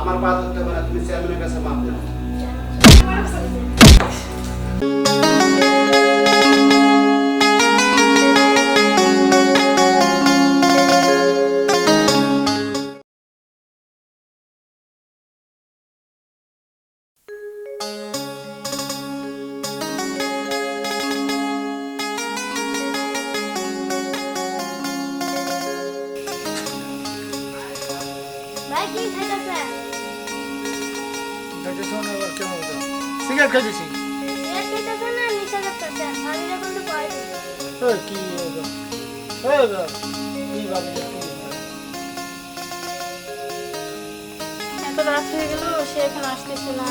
আমার পা ধরতে পারে তুমি চেয়ারম্যানের কাছে মাপ দেবো কি হবে ওই গো কি ভাবে এত রাত হয়ে গেল সে এখন আসতেছে না।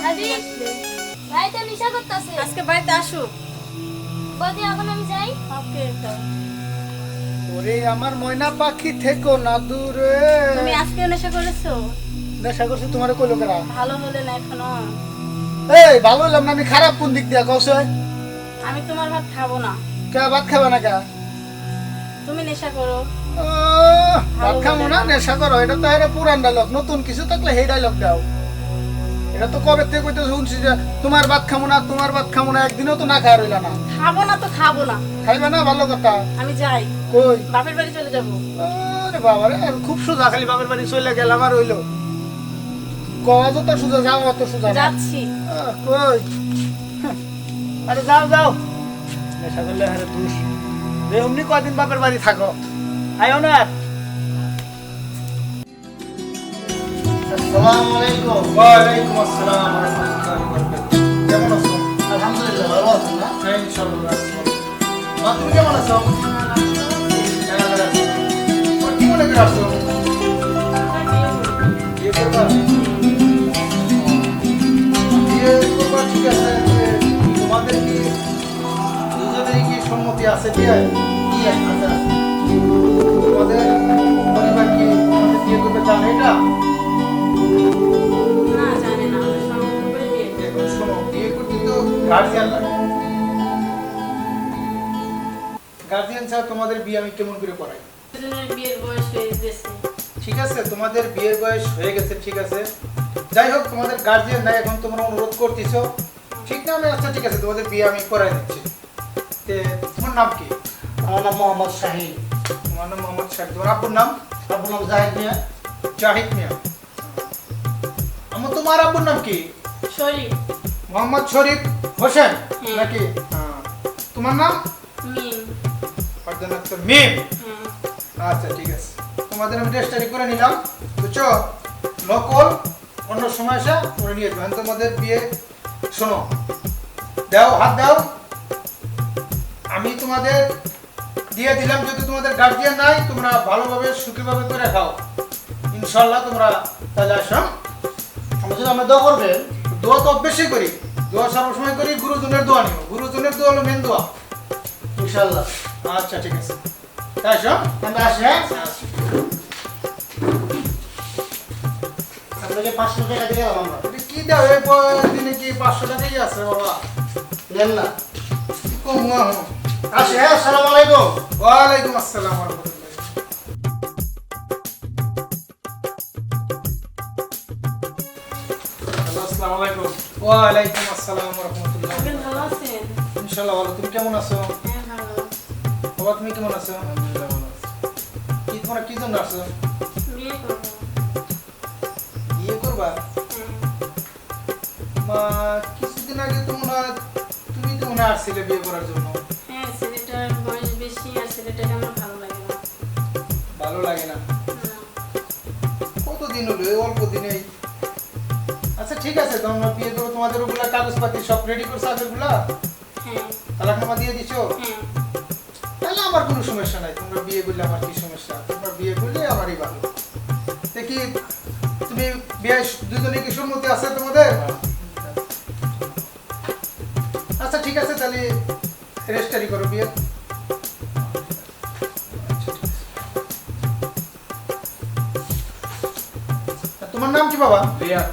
ভাবি নিশা করতেছে? আজকে বাড়িতে আসুক। বদি এখন আমি যাই। ওকে ওরে আমার ময়না পাখি থেকো না দূরে। তুমি আজকে নেশা করেছ? নেশা করছি তোমার কইলো কেরা? ভালো হলে না এখনও? এই ভালো হলাম না আমি খারাপ কোন দিক দিয়া আমি তোমার ভাত খাব না। কে ভাত খাবে না কে? তুমি নেশা করো। ভাত খাব না। নেশা করো এটা তো পুরান ডায়লগ নতুন কিছু থাকলে সেই ডায়লগ দাও। এটা তো কবে থেকে কইতে শুনছি যে তোমার ভাত খাব না তোমার ভাত খাব না একদিনও তো না খাওয়া রইলা না। খাব না তো খাব না। খাইবে না ভালো কথা। আমি যাই। কই? বাপের বাড়ি চলে যাব। আরে বাবা রে খুব সোজা খালি বাপের বাড়ি চলে গেলাম আর হইল। কওয়া তো সোজা যাওয়া তো সোজা। যাচ্ছি। কই? হ্যাঁ। আরে যাও যাও। নেশা করলে আরে দুষ। যে অমনি কদিন বাপের বাড়ি থাকো। আয়ো না আসসালামু আলাইকুম। ওয়ালাইকুম আসসালাম ওয়া রাহমাতুল্লাহি ওয়া বারাকাতুহু। কেমন আছো? আলহামদুলিল্লাহ ভালো না? হ্যাঁ ইনশাআল্লাহ মা, তুমি কেমন আছো? কি মনে করে তোমাদের গার্জিয়ান ছাড়া তোমাদের বিয়ে আমি কেমন করে করাই বিয়ের বয়স হয়ে গেছে ঠিক আছে তোমাদের বিয়ের বয়স হয়ে গেছে ঠিক আছে যাই হোক তোমাদের গার্জিয়ান এখন তোমরা অনুরোধ করতেছো। ঠিক না আমি আচ্ছা ঠিক আছে তোমাদের বিয়ে আমি করাই দিচ্ছি। তোমার নাম কি? আমার নাম মোহাম্মদ শাহিন। তোমার নাম মোহাম্মদ সাহেব তোমার আব্বুর নাম? আপনার নাম জাহিদ মিয়া। জাহিদ মিয়া। আমার তোমার আব্বুর নাম কি? শরীর মোহাম্মদ শরীফ হোসেন নাকি? হ্যাঁ। তোমার নাম? মিম। মিম। আচ্ছা ঠিক আছে। তোমাদের আমি রেজিস্টারি করে নিলাম বুঝছ? নকল অন্য সময় এসে করে নিয়ে যাবেন তোমাদের বিয়ে শোনো, দাও, হাত দাও। আমি তোমাদের দিয়ে দিলাম, যদি তোমাদের গার্জিয়ান নাই, তোমরা ভালোভাবে, সুখীভাবে করে খাও। ইনশাল্লাহ তোমরা তাহলে আসো। আমার জন্য আমরা দোয়া করবেন দোয়া তো অভ্যেসই করি। দোয়া সবসময় করি, গুরুজনের দোয়া নিও। গুরুজনের দোয়া হলো মেন দোয়া। ইনশাল্লাহ আচ্ছা ঠিক আছে। তাই আসো, আমরা আসি হ্যাঁ? আপনাকে পাঁচশো টাকা দিয়ে গেলাম আমরা। দাও দিনে কি পাঁচশো টাকাই আছে বাবা? নেন না? কম না হোক। হ্যাঁ আসসালামু আলাইকুম। ওয়ালাইকুম আসসালাম ওয়া রাহমাতুল্লাহ হ্যালো, আসসালামু আলাইকুম। ওয়ালাইকুম আসসালাম ওয়া ভালো আছেন? ইনশাআল্লাহ ভালো। তুমি কেমন আছো? হ্যাঁ ভালো বাবা তুমি কেমন আছো? কি তোমরা কি জন্য আসছো? বিয়ে করব। বিয়ে করবা? হ্যাঁ মা কিছুদিন আগে তোমরা তুমি তো মনে হয় আসছিলে বিয়ে করার জন্য। হ্যাঁ ছেলেটার বয়স বেশি আর ছেলেটাকে আমার ভালো লাগে না। ভালো লাগে না? না। কতদিন হলো? এই অল্প দিনেই। আচ্ছা ঠিক আছে তোমরা বিয়ে করো তোমাদের ওগুলা কাগজপাতি সব রেডি করছ আগেরগুলা? হ্যাঁ। তালাকনামা দিয়ে দিছো? হ্যাঁ। তাহলে আমার কোনো সমস্যা নাই তোমরা বিয়ে করলে আমার কি সমস্যা? তোমরা বিয়ে করলে আমারই ভালো। দেখি তুমি বিয়ে দুজনে কি সম্মতি আছে তোমাদের? ঠিক আছে তাহলে রেজিস্টারি করো বিয়ে। তোমার নাম কি বাবা? রিয়াদ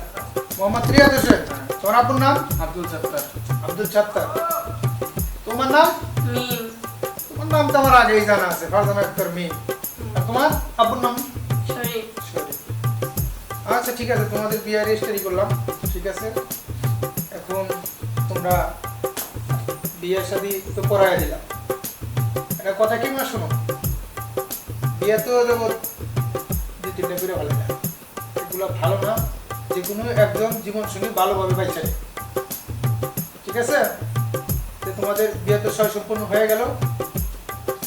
মোহাম্মদ রিয়াদ হোসেন তোমার আপুর নাম? আব্দুল সত্তার আব্দুল সাত্তার তোমার নাম? মিম। তোমার নাম তো আমার আগেই জানা আছে ফারজানা আক্তার মিম। আর তোমার আব্বুর নাম? শরীফ। আচ্ছা ঠিক আছে তোমাদের বিয়ে রেজিস্টারি করলাম। ঠিক আছে। এখন তোমরা বিয়ে শাদি তো পড়াই দিলাম। একটা কথা কি না শোনো? বিয়ে তো দেবো দুই তিনটা করে ভালো না। এগুলো ভালো না, যে কোনো একজন জীবন সঙ্গী ভালোভাবে পাইছে ঠিক আছে? তো তোমাদের বিয়ে তো সয় সম্পূর্ণ হয়ে গেল।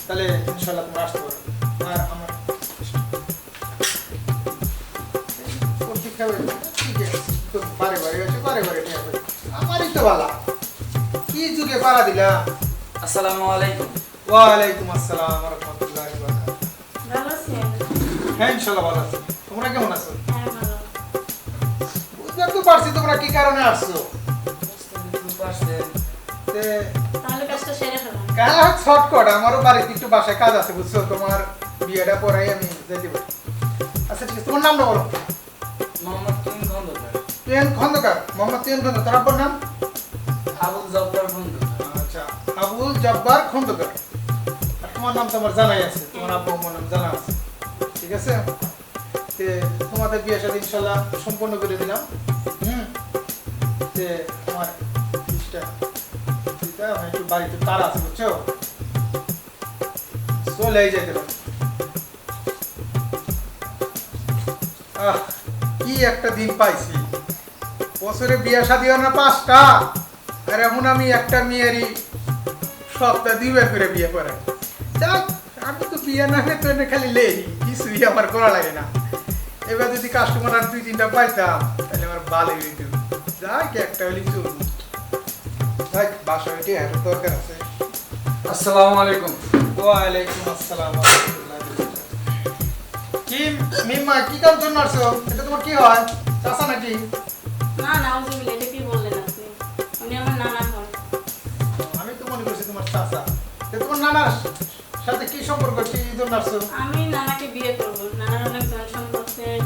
তাহলে ইনশাল্লাহ তোমরা আসতে পারো। আর আমার পরীক্ষা ঠিক আছে তো বারে বারে আছে, বারে বারে আমারই তো ভালো কি যুগে পাড়া দিলা? আসসালামু আলাইকুম। ওয়ালাইকুম আসসালাম রহমতুল্লাহ ভালো আছেন হ্যাঁ ইনশাল্লাহ ভালো আছি। তোমরা কেমন আছো? হ্যাঁ ভালো বুঝতে তো পারছি তোমরা কি কারণে আসছো। তে তাহলে কাজটা সেরে ফেলাম কাজ শর্টকট আমারও বাড়িতে একটু বাসায় কাজ আছে বুঝছ? তোমার বিয়েটা পরাই আমি যেতে পারি। আচ্ছা ঠিক আছে তোমার নামটা বলো। মোহাম্মদ তুমিন খন্দকার। মোহাম্মদ তুয়েন খন্দকার তোর আব্বার নাম? আবুল জব্বার বন্ধু। আচ্ছা আবুল জব্বার খন্দকার। তোমার নাম তো আমার জানাই আছে, তোমার আব্বু নাম জানা আছে। ঠিক আছে? তে তোমাদের বিয়ে সাথে ইনশাল্লাহ সম্পন্ন করে দিলাম। হুম? তে তোমার ফিসটা দিতে আমার একটু বাড়িতে তার আছে, বুঝছ? চলে যেতে পারো। আহ, কি একটা দিন পাইছি। বছরে বিয়ে শাদী না পাঁচটা। আর এখন আমি একটা মেয়েরই সপ্তাহ দুইবার করে বিয়ে করাই যাক আমি তো বিয়ে না হলে তো খালি লেই কিছুই আমার করা লাগে না। এবার যদি কাস্টমার আর দুই তিনটা পাইতাম তাহলে আমার ভালো হইতো যাক একটা হলে চলুন যাক বাসা হইতে এত দরকার আছে। আসসালামু আলাইকুম। ওয়ালাইকুম আসসালাম। কি মিম্মা কি কাম জন্য আসছো এটা তোমার কি হয়? চাচা নাকি? না না নানার সাথে কি সম্পর্ক? কি জন্য আসছো আমি নানাকে বিয়ে করব। নানার অনেক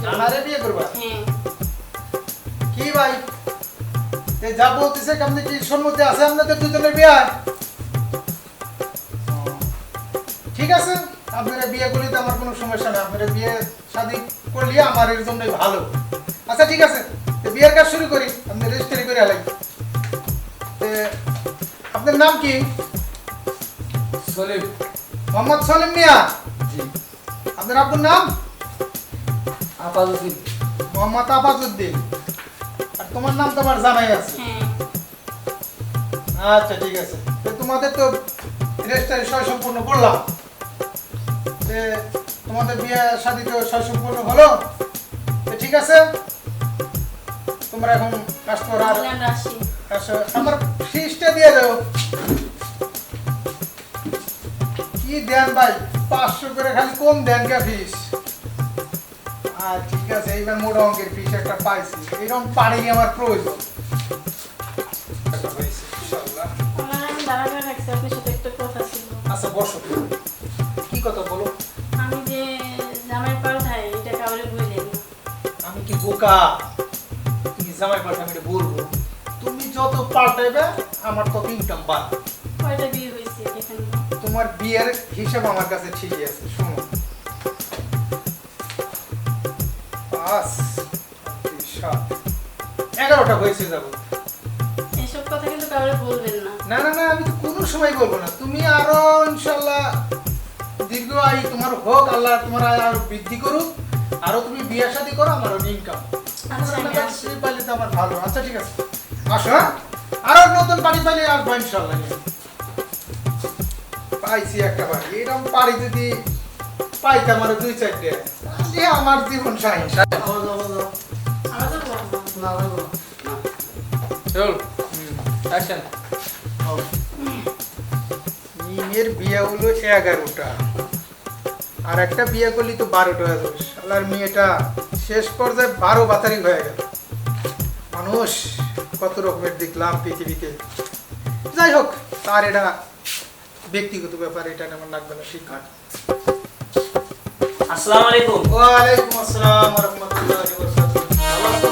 নানারে বিয়ে করবা? হ্যাঁ। কি ভাই? এ যা বলতেছে কি সম্মতি আছে আপনাদের দুজনের বিয়ে? ঠিক আছে। আপনারা বিয়ে করলে তো আমার কোনো সমস্যা নেই। আপনারা বিয়ে শাদি করলে আমার এর জন্যই ভালো। আচ্ছা ঠিক আছে। বিয়ের কাজ শুরু করি। আপনি রেজিস্ট্রি করে আলাই আপনার নাম কি? সলিম। মোহাম্মদ সলিম মিয়া। জি। আপনার আব্বুর নাম? আপাতত মোহাম্মদ আফাজউদ্দিন আর তোমার নাম তোমার জানাই আছে। হ্যাঁ। আচ্ছা ঠিক আছে। তো তোমাদের তো রেজিস্ট্রি সয় সম্পূর্ণ করলাম। তে তোমাদের বিয়ে শাদি তো সয় সম্পূর্ণ হলো। তো ঠিক আছে। তোমরা এখন কাজ করো আর আমরা ফিসটা দিয়ে দাও। কি দেন ভাই? পাঁচশো করে খালি কম দেন কে ফিস? আর ঠিক আছে এইবার মোটা অঙ্কের ফিস একটা পাইছি। এরকম আমার প্রয়োজন। আচ্ছা বসো। কি কথা বলো? আমি যে জামাই পাল্টাই এটা কাউরে বললেন আমি কি বোকা? তুমি জামাই পাল্টা আমি এটা বলব? তুমি যত পাল্টাইবে আমার তত ইনকাম বাড়বে। কয়টা বিয়ে হয়েছে। তোমার বিয়ের হিসাব আমার কাছে ঠিকই আছে শোনো। পাঁচ সাত। এগারোটা হয়েছে যাব। এসব কথা কিন্তু কাউরে বলবেন না। না না না আমি তো কোনো সময় বলব না। তুমি আরও ইনশাল্লাহ দীর্ঘ আয়ু তোমার হোক আল্লাহ তোমার আয় আরও বৃদ্ধি করুক। আরও তুমি বিয়ে শাদী করো আমারও ইনকাম আচ্ছা আমার ভালো। আচ্ছা ঠিক আছে। আসো হ্যাঁ? আরও নতুন বাড়ি পাইলে আসব ইনশাল্লাহ। পাইছি একটা বাড়ি এরকম বাড়ি যদি পাইতাম আরও দুই চারটে তাহলে আমার জীবন সাহিন মিমের বিয়ে হলো এগারোটা। আর একটা বিয়ে করলি তো বারোটা হয়ে যাবে শালার মেয়েটা শেষ পর্যায়ে বারো বাতারি হয়ে গেল। মানুষ কত রকমের দেখলাম পৃথিবীতে। যাই হোক তার এটা ব্যক্তিগত ব্যাপার এটা আমার লাগবে না ঠিক আছে আসসালামু আলাইকুম ওয়ালাইকুম আসসালাম রহমতুল্লাহ ভালো আছো?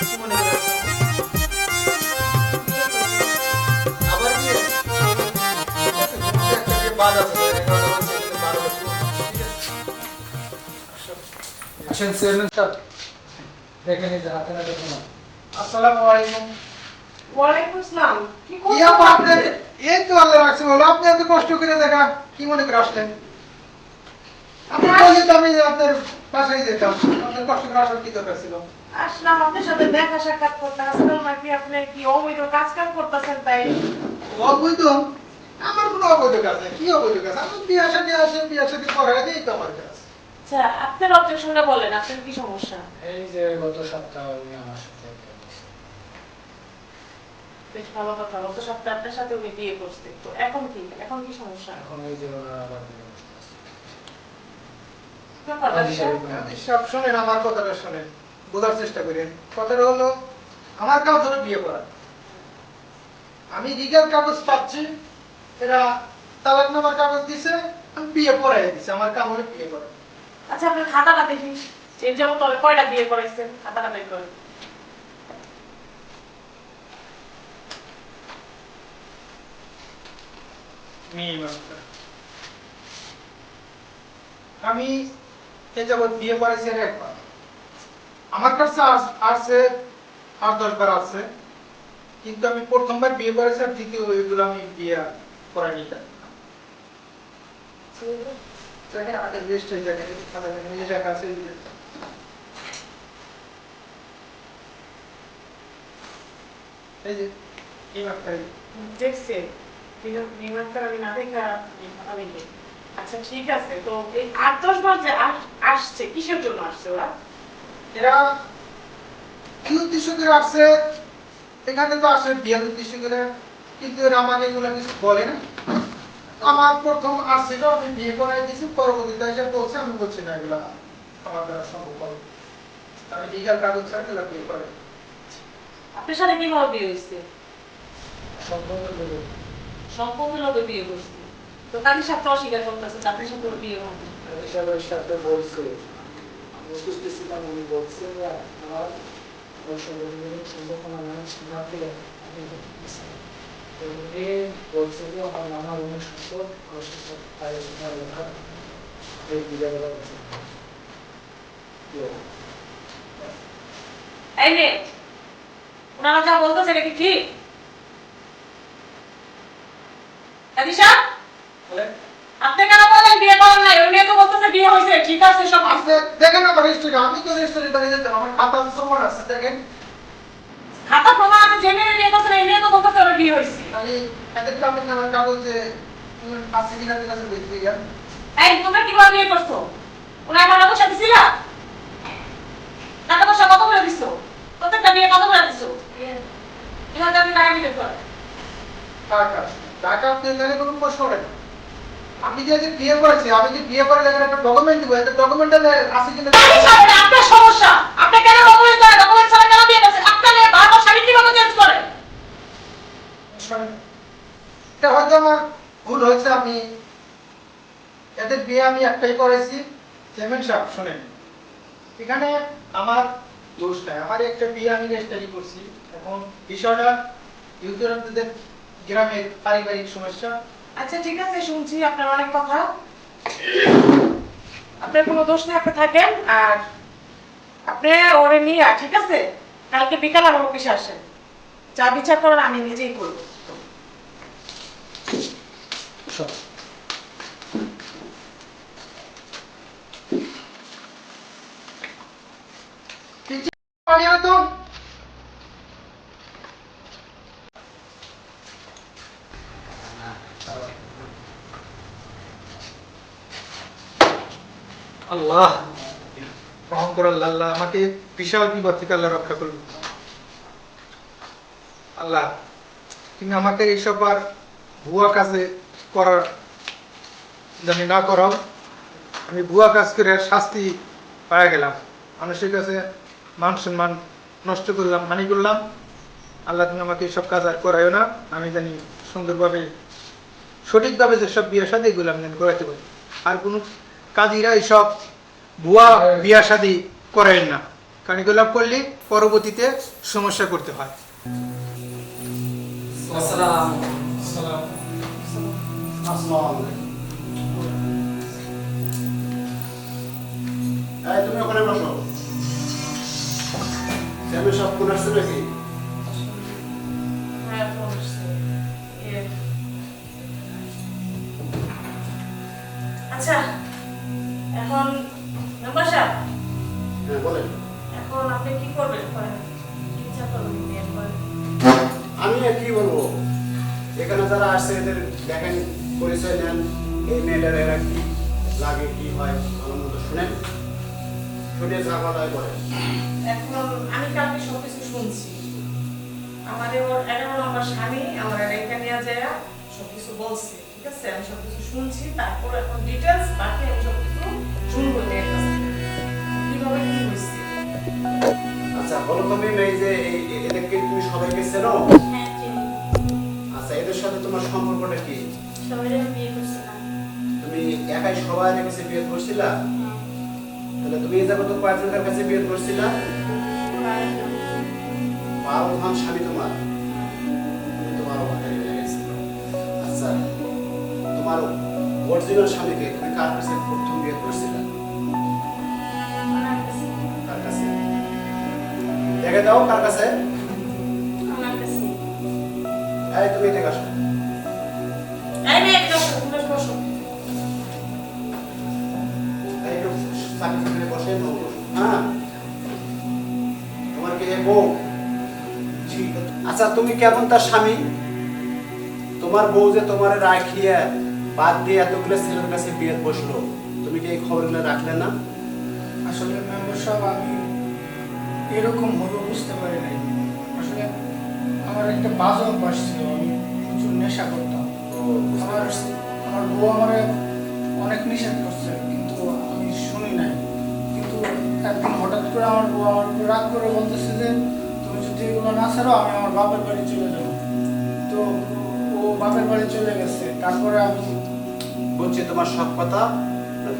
কি মনে করে আছো? আবার বিয়ে? বাদ আছে তো এখানে বলছে কিন্তু বারো বছর ঠিক আছে আসেন চেয়ারম্যান সাহেব দেখেন এই যে হাতে নাতে আসসালামু আলাইকুম ওয়ালাইকুম আসসালাম। কি কি এই তো আল্লাহ রাখছে বলো আপনি এত কষ্ট করে দেখা কি মনে করে আসলেন? আপনি বললেন তো আমি আপনার বাসায় যেতাম। আপনার কষ্ট করে আসার কি দরকার ছিল? আসলাম আপনার সাথে দেখা সাক্ষাৎ করতে। আসলাম নাকি আপনি কি অবৈধ কাজ কাম করতেছেন তাই? অবৈধ? আমার কোনো অবৈধ কাজ নেই। কি অবৈধ কাজ? আমার বিয়ে সাথে আসে বিয়ে সাথে করা তো আমার কাজ। আচ্ছা আপনার অবজেকশনটা বলেন আপনার কি সমস্যা? এই যে গত সপ্তাহে আমার। বেশ ভালো কথা গত সপ্তাহে আপনার সাথে উনি বিয়ে করছে। তো এখন কি? এখন কি সমস্যা? এখন এই যে ওরা আবার বিয়ে করতেছে। ব্যাপারটা কাজী সাহেব, কি? সব শোনেন আমার কথাটা শোনেন। বোঝার চেষ্টা করেন। কথাটা হলো আমার কাজ হলো বিয়ে করা। আমি লিগাল কাগজ পাচ্ছি এরা তালাক নামার কাগজ দিছে আমি বিয়ে পড়াই দিছে আমার কাম হলো বিয়ে করা। আচ্ছা আপনার খাতাটা দেখি। এর যেমন তবে কয়টা বিয়ে করাইছেন? খাতাটা বের করেন আমি এ যাবৎ বিয়ে করেছি আর একবার। আমার কাছে আস- আসছে আট দশ বার আছে কিন্তু আমি প্রথমবার বিয়ে করেছি আর দ্বিতীয় এগুলো আমি বিয়ে করাইনি এই যে। দেখছি। নির্মাণটা আমি না দেখা আমি আচ্ছা ঠিক আছে তো এই আট দশ বার যে আসছে কিসের জন্য আসছে ওরা? এরা কি উদ্দেশ্য করে আসছে এখানে তো আসে বিয়ের উদ্দেশ্য করে কিন্তু এরা আমাকে এগুলো কিছু বলে না। আমার প্রথম আসছিল আমি বিয়ে করাই দিয়েছি পরবর্তীতে এসে বলছে আমি বলছি না এগুলা আমার দ্বারা সম্ভব হবে। আমি লিগাল কাগজ ছাড়া এগুলা বিয়ে করে আপনার সাথে কীভাবে বিয়ে হয়েছে? সম্পূর্ণ দেবো। সম্পূর্ণ বিয়ে করছে। তো তাদের সাথে অস্বীকার করতেছে তাদের সাথে বিয়ে হবে। কাজী সাথে বলছে আমি বুঝতেছিলাম উনি বলছে যে আমার ওর সঙ্গে মিলে না না আমি উনি বলছে যে আমার নানা উনি সম্পদ ওর সাথে তাই তোমার লেখা এই ওনারা যা এটা কি ঠিক? কাদিসা আপনি কেন বলেন বিয়ে করেন নাই? ওই মেয়ে তো বলতেছে বিয়ে হয়েছে। ঠিক আছে সব আছে। আচ্ছা দেখেন আমার হিস্ট্রি আমি তো হিস্ট্রি যেতাম আমার খাতা সমান আছে দেখেন। খাতা প্রমাণ আছে যে মেয়ে বিয়ে করছে এই মেয়ে তো বলতেছে ওর বিয়ে হয়েছে। আমি এদের কামে আমার কাগজে আছে কিনা ঠিক আছে বুঝতে গিয়া এই তোমরা কীভাবে বিয়ে করছ? ওনার টাকা পয়সা দিছিল? টাকা পয়সা কত করে দিছো? প্রত্যেকটা বিয়ে কত করে দিছো? এখানে আপনি টাকা টাকা টাকা আপনি এখানে কোনো প্রশ্ন নেই আমি যে বিয়ে করেছি আমি যে বিয়ে করে এখানে একটা ডকুমেন্ট দিব একটা ডকুমেন্ট আছে কিনা আপনার সমস্যা। আপনি কেন ডকুমেন্ট করে ডকুমেন্ট ছাড়া কেন বিয়ে করছেন? আপনার মেয়ে বারবার স্বামী কীভাবে চেঞ্জ করে? এটা হয়তো আমার ভুল হয়েছে আমি এদের বিয়ে আমি একটাই করেছি। চেয়ারম্যান সাহেব শোনেন। এখানে আমার দোষ নাই। আমার একটা বিয়ে আমি রেজিস্টারি করছি। এখন বিষয়টা ইউথদের গ্রামের পারিবারিক সমস্যা। আচ্ছা ঠিক আছে শুনছি আপনার অনেক কথা। আপনার কোনো দোষ না আপনি থাকেন আর আপনি ওরে নিয়ে ঠিক আছে? কালকে বিকাল আমার অফিসে আসেন। যা বিচার করার আমি নিজেই করব। সব পানি হতো আল্লাহ। ভয়ঙ্কর আল্লাহ আল্লাহ আমাকে বিশাল বিপদ থেকে আল্লাহ রক্ষা করুন। আল্লাহ, তুমি আমাকে এইসব আর ভুয়া কাজে করার জানি না করাও আমি ভুয়া কাজ করে শাস্তি পাওয়া গেলাম। মানুষের কাছে মান সম্মান নষ্ট করলাম, হানি করলাম। আল্লাহ, তুমি আমাকে এইসব কাজ আর করাইও না। আমি জানি সুন্দরভাবে, সঠিকভাবে যেসব বিয়ে শাদী এগুলো আমি জানি করাইতে পারি। আর কোনো কাজীরা এইসব ভুয়া বিয়া শাদি করেন না। কারণ এগুলো করলে পরবর্তীতে সমস্যা করতে হয়। তুমি সব আচ্ছা এখন মেম্বার সাহেব হ্যাঁ বলেন। এখন আপনি কি করবেন? কি ইচ্ছা করবেন আমি আর কি বলব? এখানে যারা আসছে এদের দেখেন পরিচয় নেন এই মেয়েটার এরা কি লাগে কি হয় ভালো মতো শুনেন। শুনে যা কথা বলেন এখন আমি কালকে সব কিছু শুনছি। আমাদের ওর এগারো নম্বর স্বামী আমার রেখা নিয়ে যায় সব কিছু বলছে। ঠিক আছে? আমি সব কিছু শুনছি তারপর এখন ডিটেলস বাকি আমি সব কিছু শুনব আচ্ছা বলো তুমি এই যে এদেরকে তুমি সবাইকে চেনো? হ্যাঁ আচ্ছা এদের সাথে তোমার সম্পর্কটা কি? তুমি একাই সবার কাছে বিয়ে করছিলা? হ্যাঁ। তাহলে তুমি এই যাব তো কয়েকজনের কাছে বিয়ে করছিলা? বারো ধান স্বামী তোমার? তুমি তো বারো ভাতারি হয়ে গেছিল। আচ্ছা তোমার অরিজিনাল স্বামীকে তুমি কার কাছে দেখে দাও কার কাছে? ওনার কাছে। এই তুমি দেখে আসো। এই মেয়ে একটু বসো, তুমি একটু বসো। এই একটু চাকরি চাকরি বসে বউ। হ্যাঁ? তোমার কি বউ? আচ্ছা তুমি কেমন তার স্বামী? তোমার বউ যে তোমার রাখিয়ে বাদ দিয়ে এতগুলো ছেলের কাছে বিয়ে বসল তুমি কি এই খবরগুলো রাখলে না? আসলে মেম্বার সাহেব আমি এরকম হলো বুঝতে পারি নাই। আসলে আমার একটা বাজে অভ্যাস ছিল আমি প্রচুর নেশা করতাম। আমার আমার বউ আমার অনেক নিষেধ করছে কিন্তু আমি শুনি নাই। কিন্তু একদিন হঠাৎ করে আমার বউ আমার রাগ করে বলতেছে যে তুমি যদি এগুলো না ছাড়ো আমি আমার বাপের বাড়ি চলে যাব। তো ও বাপের বাড়ি চলে গেছে। তারপরে আমি বলছি তোমার সব কথা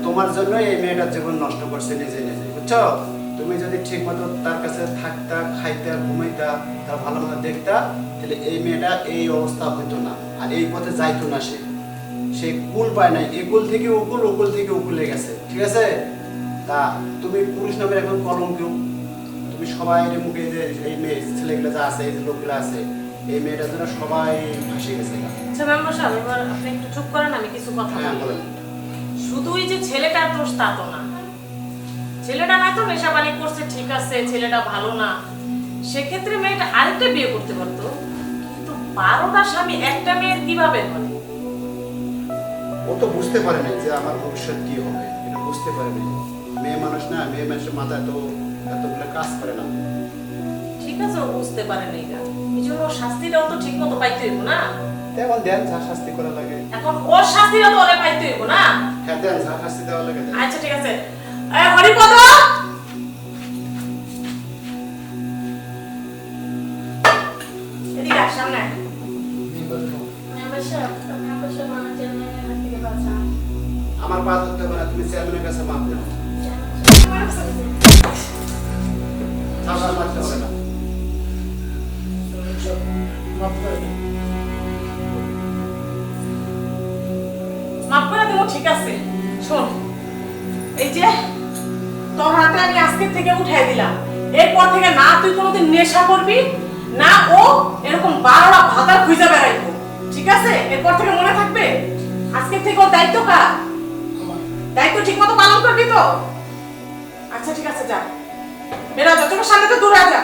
তোমার জন্য এই মেয়েটার জীবন নষ্ট করছে নিজে নিজে বুঝছ? তুমি যদি ঠিক মতো তার কাছে থাকতা খাইতা ঘুমাইতা তার ভালো মতো দেখতা তাহলে এই মেয়েটা এই অবস্থা হতো না। আর এই পথে যাইতো না সে। সে কুল পায় নাই। এই কুল থেকে উকুল উকুল থেকে উকুলে গেছে। ঠিক আছে? তা তুমি পুরুষ নামের এখন কলঙ্ক তুমি সবাই মুখে যে এই মেয়ে ছেলেগুলো যা আছে এই লোকগুলো আছে এই মেয়েটার জন্য সবাই ফাঁসে গেছে আচ্ছা মেম্বার সাহেব এবার আপনি একটু চুপ করেন আমি কিছু কথা হ্যাঁ। বলেন। শুধুই যে ছেলেটার দোষ তা তো না। ছেলেটা না তো নেশাবানি করছে ঠিক আছে ছেলেটা ভালো না। সেক্ষেত্রে মেয়েটা আরেকটা বিয়ে করতে পারতো কিন্তু বারোটা স্বামী একটা মেয়ের কীভাবে হয়? ও তো বুঝতে পারে না যে আমার ভবিষ্যৎ কি হবে। এটা বুঝতে পারে না মেয়ে মানুষ না মেয়ে মানুষের মাথায় তো এতগুলো কাজ করে না। ঠিক আছে ও বুঝতে পারে না এটা। এই জন্য শাস্তিটাও তো ঠিক মতো পাইতে হইব না। তেমন দেন যা শাস্তি করা লাগে। এখন ওর শাস্তিটাও তো ওরে পাইতে হইব না। হ্যাঁ দেন যা শাস্তি দেওয়া লাগে আচ্ছা ঠিক আছে। হরিপদ! এদিকে সামনে আমার আমার পা ধরতে হবে না তুমি চেয়ারম্যানের কাছে মাপ নাও চাষা মারতে হবে না। করে দেবো ঠিক আছে। শোন এই যে তোর হাতে আমি আজকে থেকে উঠাই দিলাম। এরপর থেকে না তুই কোনোদিন নেশা করবি, না ও এরকম বারোটা ভাতা খুঁজে বেড়াইবো। ঠিক আছে? এরপর থেকে মনে থাকবে, আজকে থেকে ওর দায়িত্ব কার? দায়িত্ব ঠিক মতো পালন করবি তো? আচ্ছা ঠিক আছে, যা। বেরা যা চোখের সামনে তো দূরে যা।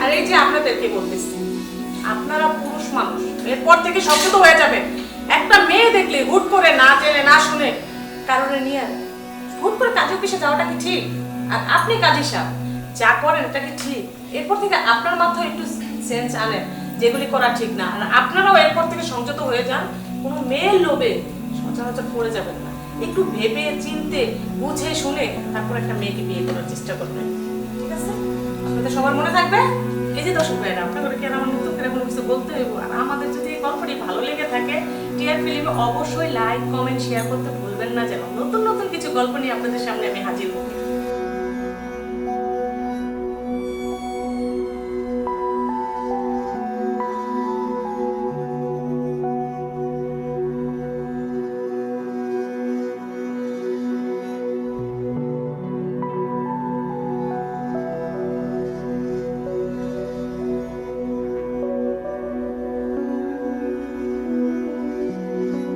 আর এই যে আপনাদেরকে বলতেছি, আপনারা পুরুষ মানুষ, এরপর থেকে সচেত হয়ে যাবেন একটা মেয়ে দেখলে হুট করে না জেনে, না শুনে কারণে নিয়ে হুট করে কাজে অফিসে যাওয়াটা কি ঠিক? আর আপনি কাজী সাহেব, যা করেন এটা কি ঠিক? এরপর থেকে আপনার মাথায় একটু সেন্স আনেন যেগুলি করা ঠিক না। আর আপনারাও এরপর থেকে সংযত হয়ে যান, কোনো মেয়ের লোভে সচরাচর পড়ে যাবেন না। একটু ভেবে, চিনতে, বুঝে, শুনে তারপর একটা মেয়েকে বিয়ে করার চেষ্টা করবেন। ঠিক আছে? আপনাদের সবার মনে থাকবে? এই যে দর্শক ভাইরা আপনাদের কি আর আমার নতুন করে কোনো কিছু বলতে হইব? আর আমাদের যদি গল্পটি ভালো লেগে থাকে টিআর ফিল্মে অবশ্যই লাইক কমেন্ট শেয়ার করতে ভুলবেন না যেন। নতুন নতুন কিছু গল্প নিয়ে আপনাদের সামনে আমি হাজির হব।